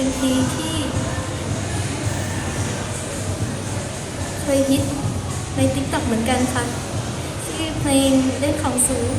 เป็นที่ที่เคยฮิตในติ๊กต็อกเหมือนกันค่ะที่เพลงเล่นของสูง